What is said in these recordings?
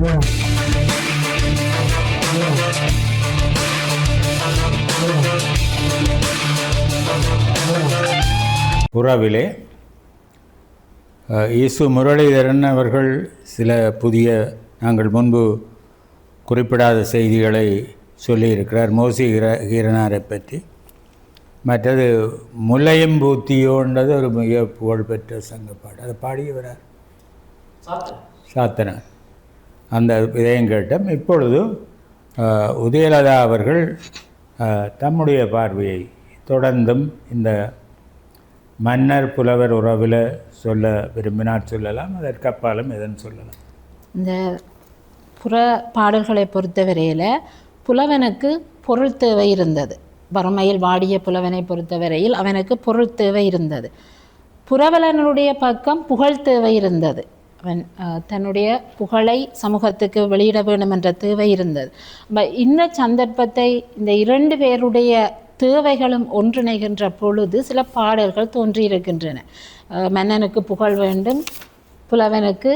புறாவிலே இயேசு முரளிதரன் அவர்கள் சில புதிய நாங்கள் முன்பு குறிப்பிடாத செய்திகளை சொல்லியிருக்கிறார். மோசி ஹீர ஹீரனாரை பற்றி. மற்றது முல்லையம்பூத்தியோன்றது ஒரு மிக புகழ்பெற்ற சங்கப்பாடு. அதை பாடியவரார் சாத்தனார். அந்த இதையும் கேட்டோம் இப்பொழுது உதயலதா அவர்கள் தம்முடைய பார்வையை தொடர்ந்தும் இந்த மன்னர் புலவர் உறவில் சொல்ல விரும்பினார் சொல்லலாம் அதற்கு அப்பாலும் எதன் சொல்லலாம். இந்த புற பாடல்களை பொறுத்தவரையில் புலவனுக்கு பொருள் தேவை இருந்தது. வறுமையில் வாடிய புலவனை பொறுத்தவரையில் அவனுக்கு பொருள் தேவை இருந்தது. புறவலனுடைய பக்கம் புகழ் தேவை இருந்தது. அவன் தன்னுடைய புகழை சமூகத்துக்கு வெளியிட வேண்டும் என்ற தேவை இருந்தது. ப இந்த சந்தர்ப்பத்தை இந்த இரண்டு பேருடைய தேவைகளும் ஒன்றிணைகின்ற பொழுது சில பாடல்கள் தோன்றியிருக்கின்றன. மன்னனுக்கு புகழ் வேண்டும் புலவனுக்கு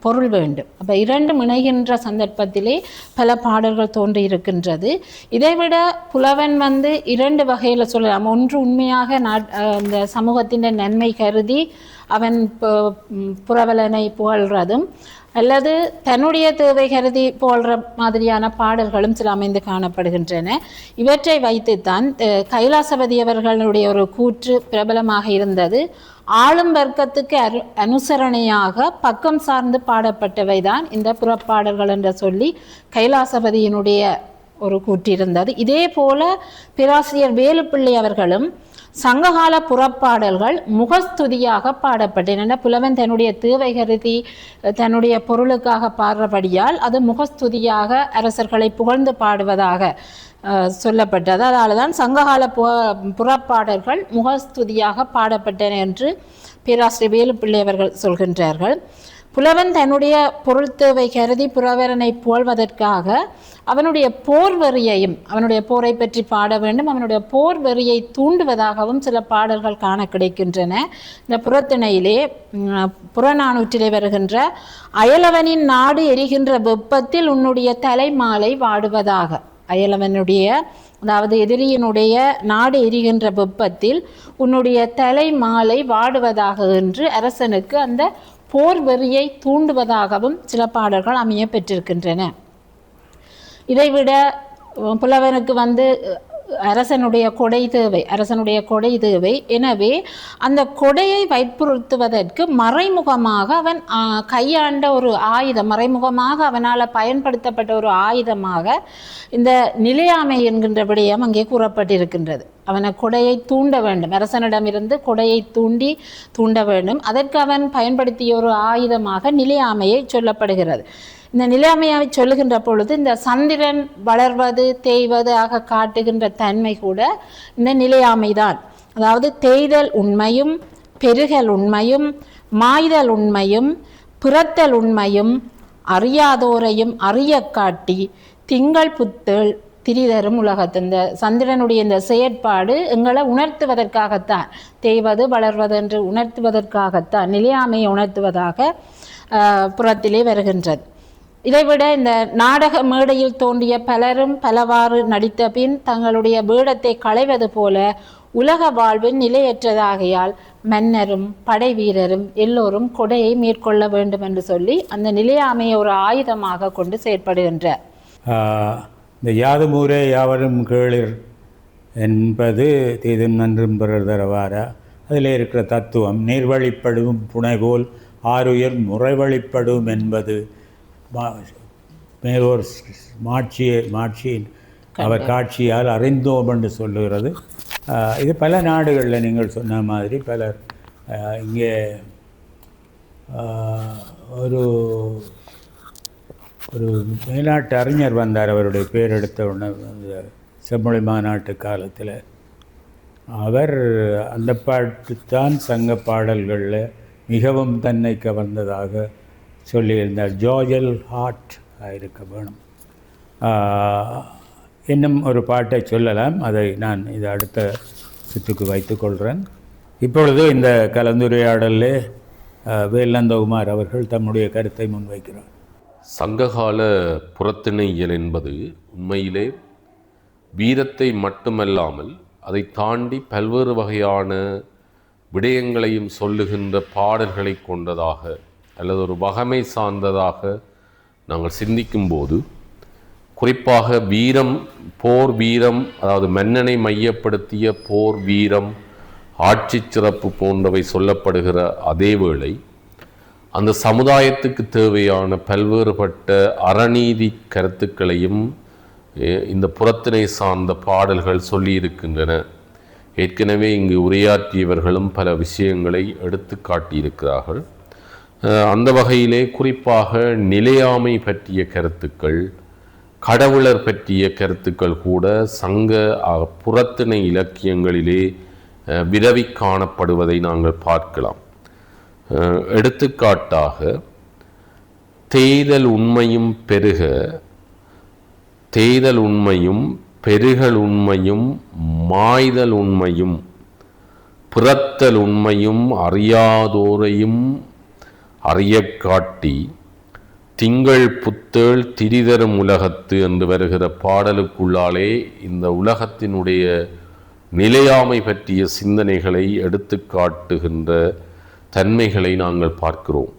பொருள் வேண்டும். அப்போ இரண்டும் இணைகின்ற சந்தர்ப்பத்திலே பல பாடல்கள் தோன்றியிருக்கின்றது இதைவிட புலவன் வந்து இரண்டு வகையில் சொல்லலாம். ஒன்று உண்மையாக நாட் இந்த சமூகத்தின் நன்மை கருதி அவன் பு- புரவலனை புகழ்றதும் அல்லது தன்னுடைய தேவை கருதி போன்ற மாதிரியான பாடல்களும் சில அமைந்து காணப்படுகின்றன. இவற்றை வைத்துத்தான் கைலாசபதி அவர்களுடைய ஒரு கூற்று பிரபலமாக இருந்தது. ஆளும் வர்க்கத்துக்கு அரு அனுசரணையாக பக்கம் சார்ந்து பாடப்பட்டவை தான் இந்த புறப்பாடல்கள் என்று சொல்லி கைலாசபதியினுடைய ஒரு கூற்று இருந்தது. இதே போல பேராசிரியர் வேலுப்பிள்ளை அவர்களும் சங்ககால புறப்பாடல்கள் முகஸ்துதியாக பாடப்பட்டன. புலவன் தன்னுடைய தேவை கருதி தன்னுடைய பொருளுக்காக பாடுறபடியால் அது முகஸ்துதியாக அரசர்களை புகழ்ந்து பாடுவதாக சொல்லப்பட்டது. அதனால தான் சங்ககால பு புறப்பாடல்கள் முகஸ்துதியாக பாடப்பட்டன என்று பேராசிரியர் வேலுப்பிள்ளை அவர்கள் சொல்கின்றார்கள். புலவன் தன்னுடைய பொருள் தேவை கருதி புறவரனை புகழ்வதற்காக அவனுடைய போர் வெறியையும் அவனுடைய போரை பற்றி பாட வேண்டும் அவனுடைய போர் வெறியை தூண்டுவதாகவும் சில பாடல்கள் காண கிடைக்கின்றன. இந்த புறத்திணையிலே புறநானூற்றிலே வருகின்ற அயலவனின் நாடு எரிகின்ற வெப்பத்தில் உன்னுடைய தலைமாலை வாடுவதாக. அயலவனுடைய அதாவது எதிரியினுடைய நாடு எரிகின்ற வெப்பத்தில் உன்னுடைய தலை மாலை வாடுவதாக என்று அரசனுக்கு அந்த போர் வெறியை தூண்டுவதாகவும் சில பாடல்கள் அமைய பெற்றிருக்கின்றன. இதைவிட புலவனுக்கு வந்து அரசனுடைய கொடை தேவை அரசனுடைய கொடை தேவை. எனவே அந்த கொடையை வற்புறுத்துவதற்கு மறைமுகமாக அவன் கையாண்ட ஒரு ஆயுதம் மறைமுகமாக அவனால் பயன்படுத்தப்பட்ட ஒரு ஆயுதமாக இந்த நிலையாமை என்கின்ற விடயம் அங்கே கூறப்பட்டிருக்கின்றது. அவனை கொடையை தூண்ட வேண்டும். அரசனிடமிருந்து கொடையை தூண்டி தூண்ட வேண்டும். அதற்கு அவன் பயன்படுத்திய ஒரு ஆயுதமாக நிலையாமையை சொல்லப்படுகிறது. இந்த நிலையாமையை சொல்லுகின்ற பொழுது இந்த சந்திரன் வளர்வது தேய்வது ஆக காட்டுகின்ற தன்மை கூட இந்த நிலையாமைதான். அதாவது தேய்தல் உண்மையும் பெருகல் உண்மையும் மாய்தல் உண்மையும் பிறத்தல் உண்மையும் அறியாதோரையும் அறிய காட்டி திங்கள் புத்தல் திரிதரும் உலகத்து. இந்த சந்திரனுடைய இந்த செயற்பாடு எங்களை உணர்த்துவதற்காகத்தான் தேய்வது வளர்வது என்று உணர்த்துவதற்காகத்தான் நிலையாமையை உணர்த்துவதாக புறத்திலே வருகின்றது. இதைவிட இந்த நாடக மேடையில் தோன்றிய பலரும் பலவாறு நடித்த பின் தங்களுடைய வீடத்தை களைவது போல உலக வாழ்வின் நிலையற்றதாகையால் மன்னரும் படை வீரரும் எல்லோரும் கொடையை மேற்கொள்ள வேண்டும் என்று சொல்லி அந்த நிலையாமையை ஒரு ஆயுதமாக கொண்டு செயற்படுகின்றார். இந்த யாதுமூரே யாவரும் கேளிர் என்பது தீதும் நன்றும் பிறர் தரவாரா. அதில் இருக்கிற தத்துவம் நீர்வழிப்படும் புனை ஆறுயர் முறைவழிப்படும் என்பது மேலோர் மாட்சியை மாட்சியின் அவர் காட்சியால் அறிந்தோம் என்று சொல்லுகிறது. இது பல நாடுகளில் நீங்கள் சொன்ன மாதிரி பலர் இங்கே ஒரு ஒரு மேலாட்டு அறிஞர் வந்தார். அவருடைய பேர் எடுத்த உடனே அந்த செம்மொழி மாநாட்டு காலத்தில். அவர் அந்த பாட்டு தான் சங்க பாடல்களில் மிகவும் தன்னை கவர்ந்ததாக சொல்லியிருந்தார். ஜோஜல் ஹார்ட் இருக்க வேணும். இன்னும் ஒரு பாட்டை சொல்லலாம். அதை நான் இது அடுத்த சுற்றுக்கு வைத்துக்கொள்கிறேன் இப்பொழுது இந்த கலந்துரையாடலில் ஆஹ், வேலந்தகுமார் அவர்கள் தம்முடைய கருத்தை முன்வைக்கிறார். சங்ககால புறத்திணையியல் என்பது உண்மையிலே வீரத்தை மட்டுமல்லாமல் அதை தாண்டி பல்வேறு வகையான விடயங்களையும் சொல்லுகின்ற பாடல்களை கொண்டதாக அல்லது ஒரு வகமை சார்ந்ததாக நாங்கள் சிந்திக்கும்போது குறிப்பாக வீரம் போர் வீரம் அதாவது மன்னனை மையப்படுத்திய போர் வீரம் ஆட்சி சிறப்பு போன்றவை சொல்லப்படுகிற அதே வேளை அந்த சமுதாயத்துக்கு தேவையான பல்வேறுபட்ட அறநீதி கருத்துக்களையும் இந்த புறத்தினை சார்ந்த பாடல்கள் சொல்லியிருக்கின்றன. ஏற்கனவே இங்கு உரையாற்றியவர்களும் பல விஷயங்களை எடுத்து காட்டியிருக்கிறார்கள். அந்த வகையிலே குறிப்பாக நிலையாமை பற்றிய கருத்துக்கள் கடவுளர் பற்றிய கருத்துக்கள் கூட சங்க புறத்தினை புறத்திணை இலக்கியங்களிலே விரவி காணப்படுவதை நாங்கள் பார்க்கலாம். எடுத்துக்காட்டாக தேய்தல் உண்மையும் பெருக தேய்தல் உண்மையும் பெருகல் உண்மையும் மாய்தல் உண்மையும் பிறத்தல் உண்மையும் அறியாதோரையும் அறிய காட்டி திங்கள் புத்தேள் திரிதரும் உலகத்து என்று வருகிற பாடலுக்குள்ளாலே இந்த உலகத்தினுடைய நிலையாமை பற்றிய சிந்தனைகளை எடுத்து காட்டுகின்ற தன்மைகளை நாங்கள் பார்க்கிறோம்.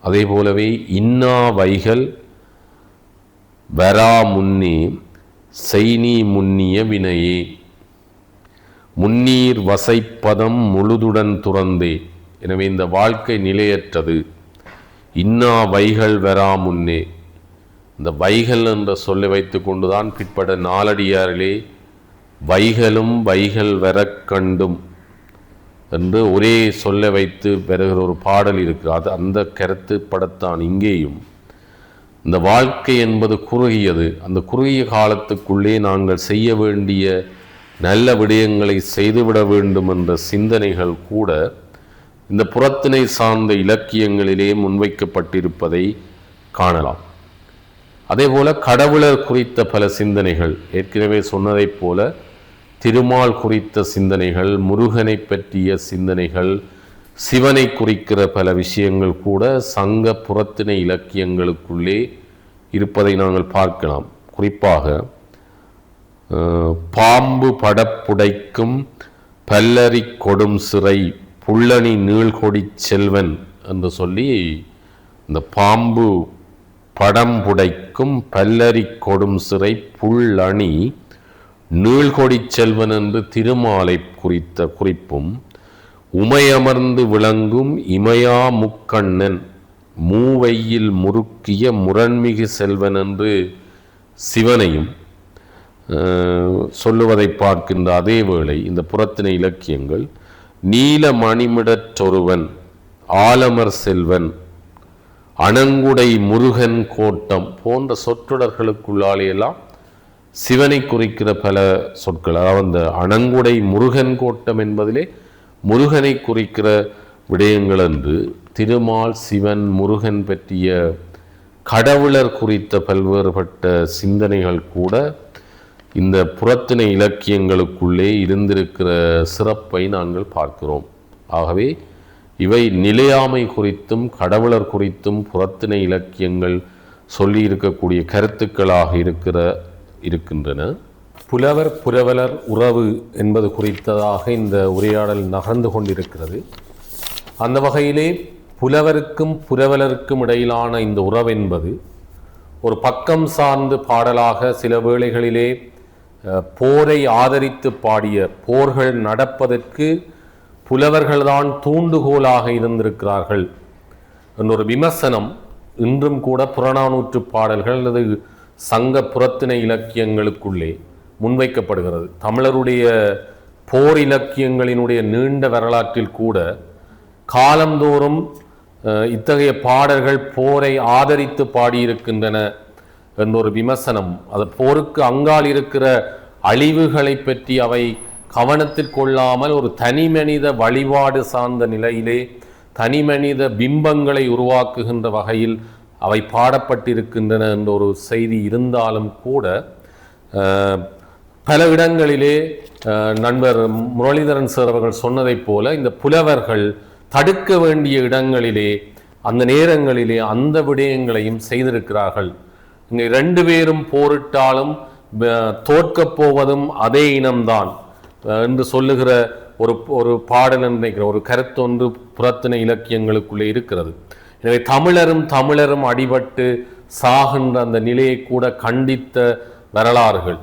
அதே போலவே இன்னா வைகள் வரா முன்னே செய்னி முன்னிய வினையே. முன்னீர் வசைப்பதம் முழுதுடன் துறந்தே. எனவே இந்த வாழ்க்கை நிலையற்றது. இன்னா வைகள் வரா முன்னே. இந்த வைகள் என்ற சொல்லை வைத்து கொண்டுதான் பிற்பட நாலடியாரிலே வைகளும் வைகள் வரக்கண்டும் என்று ஒரே சொல்லை வைத்து பெறுகிற ஒரு பாடல் இருக்கிறது அந்த கருத்து படத்தான் இங்கேயும். இந்த வாழ்க்கை என்பது குறுகியது. அந்த குறுகிய காலத்துக்குள்ளே நாங்கள் செய்ய வேண்டிய நல்ல விடயங்களை செய்துவிட வேண்டும் என்ற சிந்தனைகள் கூட இந்த புறத்தினை சார்ந்த இலக்கியங்களிலே முன்வைக்கப்பட்டிருப்பதை காணலாம். அதேபோல கடவுளர் குறித்த பல சிந்தனைகள் ஏற்கனவே சொன்னதைப் போல திருமால் குறித்த சிந்தனைகள் முருகனை பற்றிய சிந்தனைகள் சிவனை குறிக்கிற பல விஷயங்கள் கூட சங்க புறத்திணை இலக்கியங்களுக்குள்ளே இருப்பதை நாங்கள் பார்க்கலாம். குறிப்பாக பாம்பு படப்புடைக்கும் பல்லரி கொடும் சிறை புள்ளணி நீள்கொடி செல்வன் என்று சொல்லி இந்த பாம்பு படம் புடைக்கும் பல்லரி கொடும் சிறை புள்ளணி நீள்கொடி செல்வன் என்று திருமாலை குறித்த குறிப்பும் உமையமர்ந்து விளங்கும் இமயா முக்கண்ணன் மூவையில் முறுக்கிய முரண்மிகு செல்வன் என்று சிவனையும் சொல்லுவதை பார்க்கின்ற அதே வேளை இந்த புறத்தின இலக்கியங்கள் நீல மணிமிடற்றொருவன் ஆலமர் செல்வன் அணங்குடை முருகன் கோட்டம் போன்ற சொற்றொடர்களுக்குள்ளாலேயெல்லாம் சிவனை குறிக்கிற பல சொற்கள் அதாவது அந்த அணங்குடை முருகன் கோட்டம் என்பதிலே முருகனை குறிக்கிற விடயங்கள் என்று திருமால் சிவன் முருகன் பற்றிய கடவுளர் குறித்த பல்வேறுபட்ட சிந்தனைகள் கூட இந்த புறத்திணை இலக்கியங்களுக்குள்ளே இருந்திருக்கிற சிறப்பை நாங்கள் பார்க்கிறோம். ஆகவே இவை நிலையாமை குறித்தும் கடவுளர் குறித்தும் புறத்திணை இலக்கியங்கள் சொல்லி இருக்கக்கூடிய கருத்துக்களாக இருக்கிற இருக்கின்றன. புலவர் புரவலர் உறவு என்பது குறித்ததாக இந்த உரையாடல் நகர்ந்து கொண்டிருக்கிறது. அந்த வகையிலே புலவருக்கும் புரவலருக்கும் இடையிலான இந்த உறவு என்பது ஒரு பக்கம் சார்ந்து பாடலாக சில வேளைகளிலே போரை ஆதரித்து பாடிய போர்கள் நடப்பதற்கு புலவர்கள்தான் தூண்டுகோலாக இருந்திருக்கிறார்கள். என்னொரு விமர்சனம் இன்றும் கூட புறநானூற்று பாடல்கள் அல்லது சங்க புறத்தின இலக்கியங்களுக்குள்ளே முன்வைக்கப்படுகிறது. தமிழருடைய போர் இலக்கியங்களினுடைய நீண்ட வரலாற்றில் கூட காலந்தோறும் இத்தகைய பாடல்கள் போரை ஆதரித்து பாடியிருக்கின்றன. என்றொரு விமர்சனம். அது போருக்கு அங்கால் இருக்கிற அழிவுகளை பற்றி அவை கவனத்தில் கொள்ளாமல் ஒரு தனி மனித வழிபாடு சார்ந்த நிலையிலே தனி மனித பிம்பங்களை உருவாக்குகின்ற வகையில் அவை பாடப்பட்டிருக்கின்றன என்ற ஒரு செய்தி இருந்தாலும் கூட பல இடங்களிலே நண்பர் முரளிதரன் சார் அவர்கள் சொன்னதைப் போல இந்த புலவர்கள் தடுக்க வேண்டிய இடங்களிலே அந்த நேரங்களிலே அந்த விடயங்களையும் செய்திருக்கிறார்கள். ரெண்டு பேரும் போரிட்டாலும் தோற்கப் போவதும் அதே இனம்தான். என்று சொல்லுகிற ஒரு ஒரு பாடல் நினைக்கிற ஒரு கருத்தொன்று புறத்தின இலக்கியங்களுக்குள்ளே இருக்கிறது. எனவே தமிழரும் தமிழரும் அடிபட்டு சாகின்ற அந்த நிலையை கூட கண்டித்த வரலாறுகள்.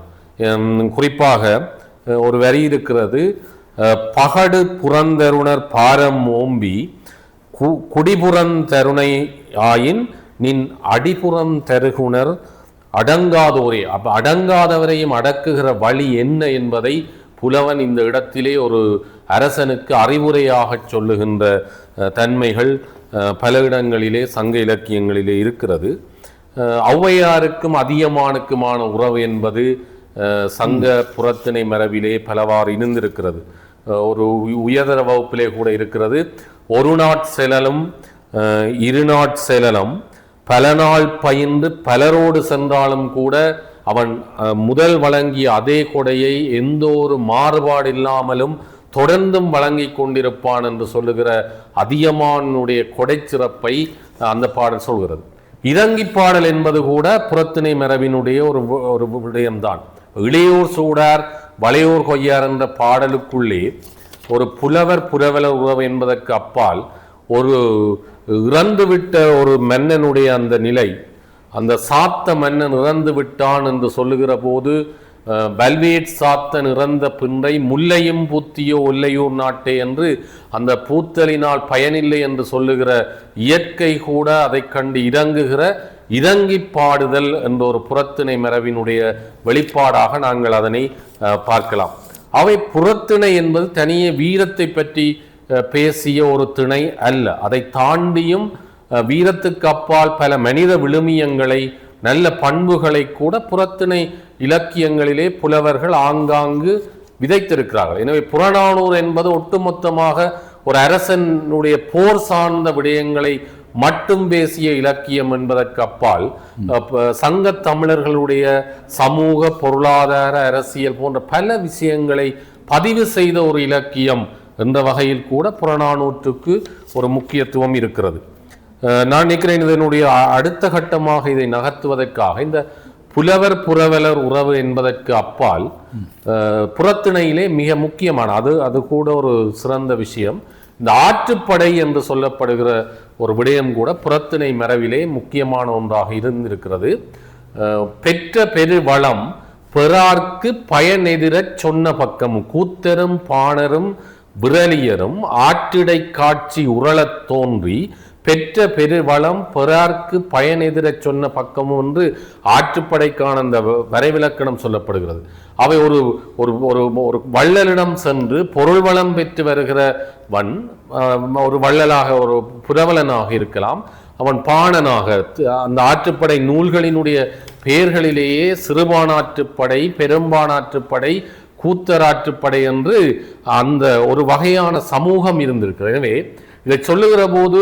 குறிப்பாக ஒரு வரி இருக்கிறது. பகடு புறந்தருணர் பாரம் ஓம்பி கு குடிபுறந்தருணை ஆயின் நின் அடிபுறம் தருகுணர் அடங்காதோரே. அப்ப அடங்காதவரையும் அடக்குகிற வழி என்ன என்பதை புலவன் இந்த இடத்திலே ஒரு அரசனுக்கு அறிவுரையாகச் சொல்லுகின்ற தன்மைகள் பல இடங்களிலே சங்க இலக்கியங்களிலே இருக்கிறது. ஔவையாருக்கும் அதியமானுக்குமான உறவு என்பது சங்க புறத்திணை மரபிலே பலவாறு இருந்திருக்கிறது ஒரு உ- உயர்தர வகுப்பிலே கூட இருக்கிறது. ஒரு நாட் செலலும் இரு நாட் செலலும் பல நாள் பயின்று பலரோடு சென்றாலும் கூட அவன் முதல் வழங்கிய அதே கொடையை எந்த ஒரு மாறுபாடு இல்லாமலும் தொடர்ந்தும் வழங்கி கொண்டிருப்பான் என்று சொல்லுகிற அதியமானுடைய கொடை சிறப்பை அந்த பாடல் சொல்கிறது. இறங்கி பாடல் என்பது கூட புறத்திணை மரபினுடைய ஒரு ஒரு விடயம்தான். இளையோர் சூடார் வளையோர் கொய்யார் என்ற பாடலுக்குள்ளே ஒரு புலவர் புலவலர் உறவு என்பதற்கு அப்பால் ஒரு இறந்துவிட்ட ஒரு மன்னனுடைய அந்த நிலை அந்த சாத்த மன்னன் இறந்து விட்டான் என்று சொல்லுகிற போது பல்வேட் சாத்தன் இறந்த பின்றை முல்லையும் பூத்தியோ ஒல்லையூர் நாட்டே என்று அந்த பூத்தலினால் பயனில்லை என்று சொல்லுகிற இயற்கை கூட அதைக் கண்டு இறங்குகிற இறங்கி பாடுதல் என்ற ஒரு புறத்திணை மரபினுடைய வெளிப்பாடாக நாங்கள் அதனை பார்க்கலாம். அவை புறத்திணை என்பது தனியே வீரத்தை பற்றி பேசிய ஒரு திணை அல்ல. அதை தாண்டியும் வீரத்துக்கு அப்பால் பல மனித விழுமியங்களை நல்ல பண்புகளை கூட புறத்திணை இலக்கியங்களிலே புலவர்கள் ஆங்காங்கு விதைத்திருக்கிறார்கள். எனவே புறநானூறு என்பது ஒட்டுமொத்தமாக ஒரு அரசனுடைய போர் சார்ந்த விடயங்களை மட்டும் பேசிய இலக்கியம் என்பதற்கு அப்பால் சங்க தமிழர்களுடைய சமூக பொருளாதார அரசியல் போன்ற பல விஷயங்களை பதிவு செய்த ஒரு இலக்கியம் என்ற வகையில் கூட புறநானூற்றுக்கு ஒரு முக்கியத்துவம் இருக்கிறது. நான் நினைக்கிறேன் இதனுடைய அடுத்த கட்டமாக இதை நகர்த்துவதற்காக இந்த புலவர் புறவலர் உறவு என்பதற்கு அப்பால் புறத்திணையிலே மிக முக்கியமான அது அது கூட ஒரு சிறந்த விஷயம் இந்த ஆற்றுப்படை என்று சொல்லப்படுகிற ஒரு விடயம் கூட புறத்திணை மரவிலே முக்கியமான ஒன்றாக இருந்திருக்கிறது. பெற்ற பெருவளம் பெறார்க்கு பயனெதிரச் சொன்ன பக்கமும் கூத்தரும் பாணரும் பிரலியரும் ஆற்றிடை காட்சி உரளத் தோன்றி பெற்ற பெருவளம் பெறார்க்கு பயனெதிரச் சொன்ன பக்கமும் என்று ஆற்றுப்படைக்கான அந்த வ- வரைவிலக்கணம் சொல்லப்படுகிறது. அவை ஒரு ஒரு ஒரு ஒரு வள்ளலிடம் சென்று பொருள் வளம் பெற்று வருகிற வன் ஒரு வள்ளலாக ஒரு புரவலனாக இருக்கலாம். அவன் பாணனாக அந்த ஆற்றுப்படை நூல்களினுடைய பெயர்களிலேயே சிறுபானாற்றுப்படை பெரும்பானாற்றுப்படை கூத்தராற்றுப்படை என்று அந்த ஒரு வகையான சமூகம் இருந்திருக்கிறது. எனவே இதை சொல்லுகிற போது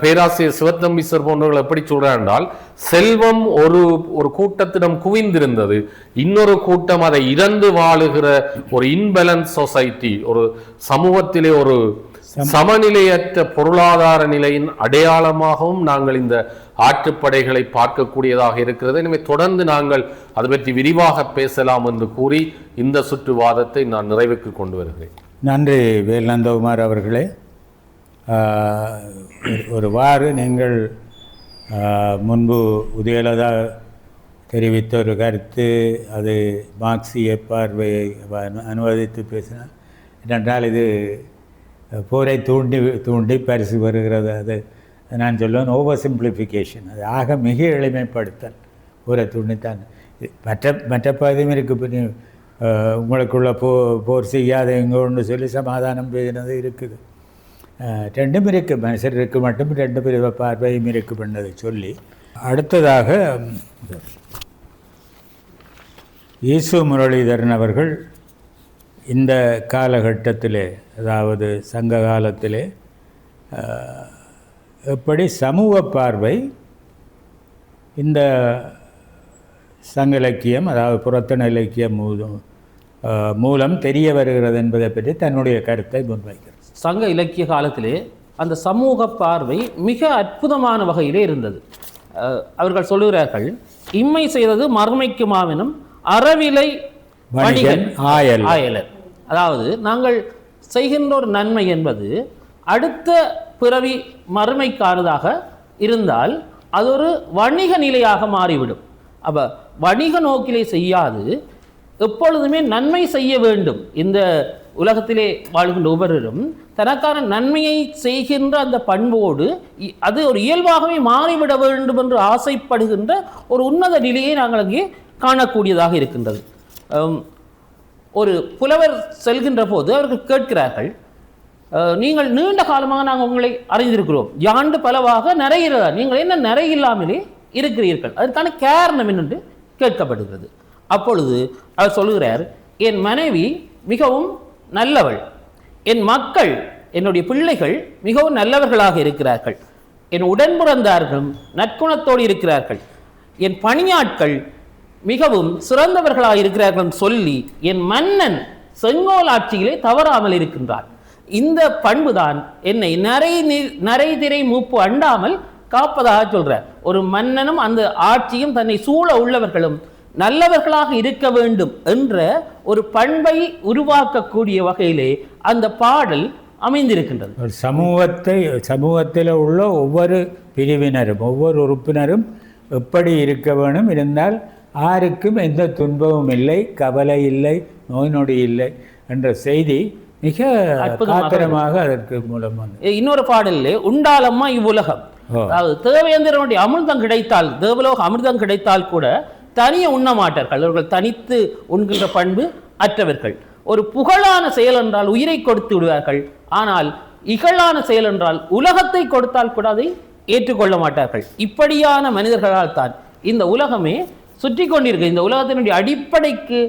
பேராசிரியர் சிவத்தம்பி சார் போன்றவர்கள் எப்படி சொல்கிறார் என்றால் செல்வம் ஒரு ஒரு கூட்டத்திடம் குவிந்திருந்தது. இன்னொரு கூட்டம் அதை இறந்து வாழுகிற ஒரு இன்பேலன்ஸ் சொசைட்டி ஒரு சமூகத்திலே ஒரு சமநிலையற்ற பொருளாதார நிலையின் அடையாளமாகவும் நாங்கள் இந்த ஆற்றுப்படைகளை பார்க்கக்கூடியதாக இருக்கிறது. எனவே தொடர்ந்து நாங்கள் அது பற்றி விரிவாக பேசலாம் என்று கூறி இந்த சுற்றுவாதத்தை நான் நிறைவுக்கு கொண்டு வருகிறேன். நன்றி வேல்நந்தகுமார் அவர்களே. ஒருவாறு நீங்கள் முன்பு உதயலதா தெரிவித்த ஒரு கருத்து அது மார்க்சிய பார்வையை அனு- அனுவதித்து பேசினார் ஏனென்றால் இது போரை தூண்டி தூண்டி பரிசு வருகிறது அது நான் சொல்லுவேன் ஓவர் சிம்பிளிஃபிகேஷன் அது ஆக மிக எளிமைப்படுத்தல். போரை தூண்டித்தான். மற்ற மற்ற பகுதியும் இருக்குது இப்போ நீ உங்களுக்குள்ள போ போர் செய்யாத எங்கோன்னு சொல்லி சமாதானம் பேசினது இருக்குது. ரெண்டும் இருக்குது மனுஷருக்கு மட்டும் ரெண்டு பிரிவ பார்வையும் இருக்கு பண்ணதை சொல்லி. அடுத்ததாக இயேசு முரளிதரன் அவர்கள் இந்த காலகட்டத்திலே அதாவது சங்க காலத்திலே எப்படி சமூக பார்வை இந்த சங்க இலக்கியம் அதாவது புறத்தன இலக்கியம் மூலம் மூலம் தெரிய வருகிறது என்பதை பற்றி தன்னுடைய கருத்தை முன்வைக்கிறார். சங்க இலக்கிய காலத்திலே அந்த சமூக பார்வை மிக அற்புதமான வகையிலே இருந்தது. அவர்கள் சொல்லுகிறார்கள் இம்மை செய்தது மறுமைக்கு மாவினும் அறவிலை வணிகன் ஆயல் ஆயலர். அதாவது நாங்கள் செய்கின்ற ஒரு நன்மை என்பது அடுத்த பிறவி மறுமைக்கானதாக இருந்தால் அது ஒரு வணிக நிலையாக மாறிவிடும். அப்போ வணிக நோக்கிலே செய்யாது. எப்பொழுதுமே நன்மை செய்ய வேண்டும். இந்த உலகத்திலே வாழ்கின்ற ஒவ்வொருவரும் தனக்கான நன்மையை செய்கின்ற அந்த பண்போடு இ- அது ஒரு இயல்பாகவே மாறிவிட வேண்டும் என்று ஆசைப்படுகின்ற ஒரு உன்னத நிலையை நாங்கள் அங்கே காணக்கூடியதாக இருக்கின்றது. ஒரு புலவர் செல்கின்ற போது அவர்கள் கேட்கிறார்கள் நீங்கள் நீண்ட காலமாக நாங்கள் உங்களை அறிந்திருக்கிறோம். யாண்டு பலவாக நிறைகிறதா நீங்கள் என்ன நிறை இல்லாமலே இருக்கிறீர்கள்? அதற்கான காரணம் என்னென்று கேட்கப்படுகிறது. அப்பொழுது அவர் சொல்லுகிறார் என் மனைவி மிகவும் நல்லவள். என் மக்கள் என்னுடைய பிள்ளைகள் மிகவும் நல்லவர்களாக இருக்கிறார்கள். என் உடன்பிறந்தார்களும் நற்குணத்தோடு இருக்கிறார்கள். என் பணியாட்கள் மிகவும் சிறந்தவர்களாக இருக்கிறார்கள் சொல்லி என் மன்னன் செங்கோல் ஆட்சியிலே தவறாமல் இருக்கின்றார். இந்த பண்புதான் என்னை நரை நி- நரைதிரை மூப்பு அண்டாமல் காப்பதாக சொல்றார். ஒரு மன்னனும் அந்த ஆட்சியும் தன்னை சூழ உள்ளவர்களும் நல்லவர்களாக இருக்க வேண்டும் என்ற ஒரு பண்பை உருவாக்கக்கூடிய வகையிலே அந்த பாடல் அமைந்திருக்கின்றது. ஒரு சமூகத்தை சமூகத்தில் உள்ள ஒவ்வொரு பிரிவினரும் ஒவ்வொரு உறுப்பினரும் எப்படி இருக்க வேணும் இருந்தால் யாருக்கும் எந்த துன்பமும் இல்லை கவலை இல்லை நோய் நொடி இல்லை என்ற செய்தி மிக காத்திரமாக அதற்கு மூலம் இன்னொரு பாடலிலே உண்டாலம்மா இவ்வுலகம். அதாவது தேவேந்திரனுடைய அமிர்தம் கிடைத்தால் தேவலோக அமிர்தம் கிடைத்தால் கூட தனியே உண்ண மாட்டார்கள் அவர்கள் தனித்து உண்கின்ற பண்பு அற்றவர்கள். ஒரு புகழான செயல் என்றால் உயிரை கொடுத்து விடுவார்கள். ஆனால் இகழான செயல் என்றால் உலகத்தை கொடுத்தால் கூட அதை ஏற்றுக்கொள்ள மாட்டார்கள். இப்படியான மனிதர்களால் தான் இந்த உலகமே சுற்றி கொண்டிருக்கு. இந்த உலகத்தினுடைய அடிப்படைக்கு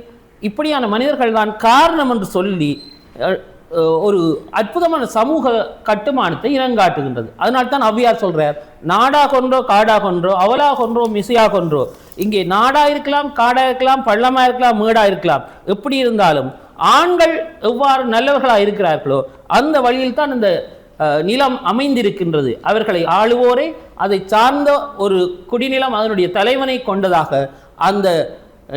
இப்படியான மனிதர்கள் தான் காரணம் என்று சொல்லி ஒரு அற்புதமான சமூக கட்டுமானத்தை இனங்காட்டுகின்றது. அதனால் தான் அவ்வியார் சொல்கிறார் நாடா கொன்றோ காடா கொன்றோ அவலா கொன்றோ மிசையா கொன்றோ இங்கே நாடா இருக்கலாம் காடா இருக்கலாம் பள்ளமாக இருக்கலாம் மேடா இருக்கலாம். எப்படி இருந்தாலும் ஆண்கள் எவ்வாறு நல்லவர்களாக இருக்கிறார்களோ அந்த வழியில் தான் இந்த நிலம் அமைந்திருக்கின்றது. அவர்களை ஆளுவோரே அதை சார்ந்த ஒரு குடிநிலம் அதனுடைய தலைவனை கொண்டதாக அந்த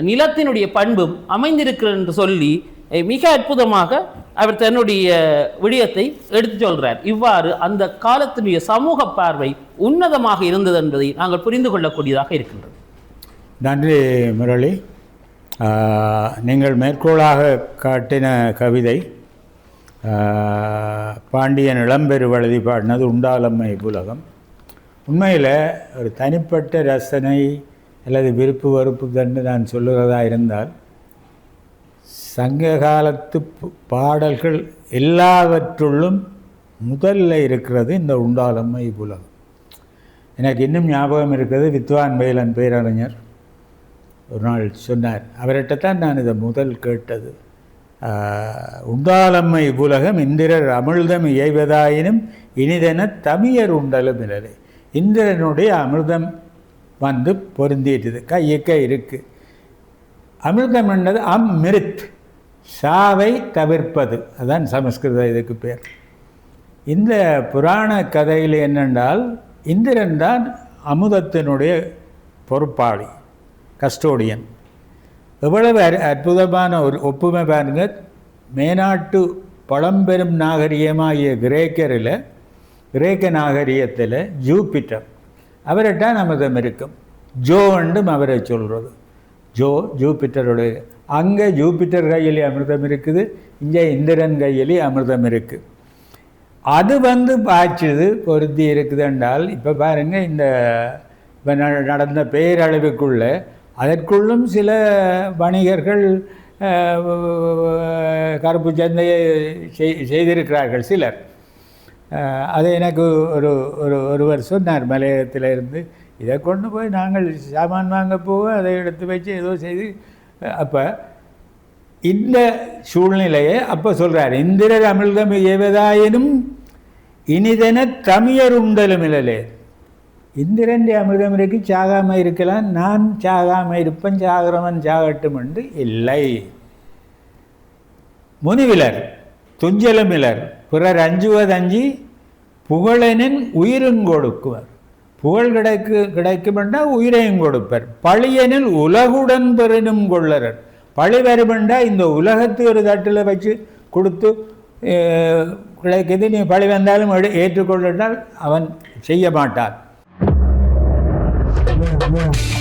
நிலத்தினுடைய பண்பும் அமைந்திருக்கிறது என்று சொல்லி மிக அற்புதமாக அவர் தன்னுடைய விடயத்தை எடுத்துச் சொல்கிறார் இவ்வாறு அந்த காலத்தினுடைய சமூக பார்வை உன்னதமாக இருந்தது என்பதை நாங்கள் புரிந்து கொள்ளக்கூடியதாக இருக்கின்றது. நன்றி முரளி. நீங்கள் மேற்கோளாக காட்டின கவிதை பாண்டியன் இளம்பெருவழுதி பாடினது உண்டாலம்மை புலகம். உண்மையில் ஒரு தனிப்பட்ட ரசனை அல்லது விருப்பு வெறுப்பு கண்டு நான் சொல்லுகிறதா இருந்தால் சங்க காலத்து பாடல்கள் எல்லாவற்றுள்ளும் முதல்ல இருக்கிறது இந்த உண்டாலம்மை புலகம். எனக்கு இன்னும் ஞாபகம் இருக்கிறது வித்வான் வேலன் பேரறிஞர். ஒரு நாள் சொன்னார் அவர்கிட்ட தான் நான் இதை முதல் கேட்டது. உண்டாலம்மை உலகம் இந்திரர் அமிர்தம் இயைவதாயினும் இனிதென தமியர் உண்டலும் இலரே இந்திரனுடைய அமிர்தம் வந்து பொருந்திட்டுது கையக்க இருக்குது அமிர்தம் என்னது? அம்மிருத். சாவை தவிர்ப்பது. அதான் சமஸ்கிருத இதுக்கு பேர். இந்த புராண கதையில் என்னென்றால் இந்திரன் தான் அமுதத்தினுடைய பொறுப்பாளி கஸ்டோடியன். எவ்வளவு அற்புதமான ஒரு ஒப்புமை பாருங்க. மேனாட்டு பழம்பெரும் நாகரிகமாகிய கிரேக்கரில் கிரேக்க நாகரிகத்தில் ஜூபிட்டர். அவர்கிட்ட அமிர்தம் இருக்கும் ஜோ என்றும் அவரை சொல்கிறது ஜோ ஜூபிட்டருடைய அங்கே ஜூபிட்டர் கையிலே அமிர்தம் இருக்குது இங்கே இந்திரன் கையிலே அமிர்தம் இருக்குது அது வந்து பாய்ச்சது பொருத்தி இருக்குது என்றால் இப்போ பாருங்க இந்த இப்போ நடந்த பேரளவுக்குள்ளே அதற்குள்ளும் சில வணிகர்கள் கருப்பு சந்தையை செய்- செய்திருக்கிறார்கள் சிலர். அதை அது எனக்கு ஒரு ஒரு ஒருவர் சொன்னார் மலையகத்தில் இருந்து இதை கொண்டு போய் நாங்கள் சாமான் வாங்க போக அதை எடுத்து வச்சு ஏதோ செய்து அப்போ இந்த சூழ்நிலையை அப்போ சொல்கிறார் இந்திரர் அமிழ்தம் எவதாயினும் இனிதென தமியர் உண்டலும் இழலே இந்திரன் அமிர்தம் இருக்கு இருக்கலாம். நான் சாகாமல் இருப்பேன் சாகிறவன் சாகட்டும் என்று இல்லை. முனிவிலர் துஞ்சலமிலர் பிறர் அஞ்சுவதஞ்சி புகழெனின் உயிரும் கொடுக்குவர். புகழ் கிடைக்கு கிடைக்குமெண்டா உயிரையும் கொடுப்பர். பழியெனில் உலகுடன் பெறினும் கொள்ளரர். பழி வருமெண்டா இந்த உலகத்தை ஒரு தட்டில் வச்சு கொடுத்து கிடைக்குது. நீ பழி வந்தாலும் எடு- அவன் செய்ய மாட்டான். yeah, yeah.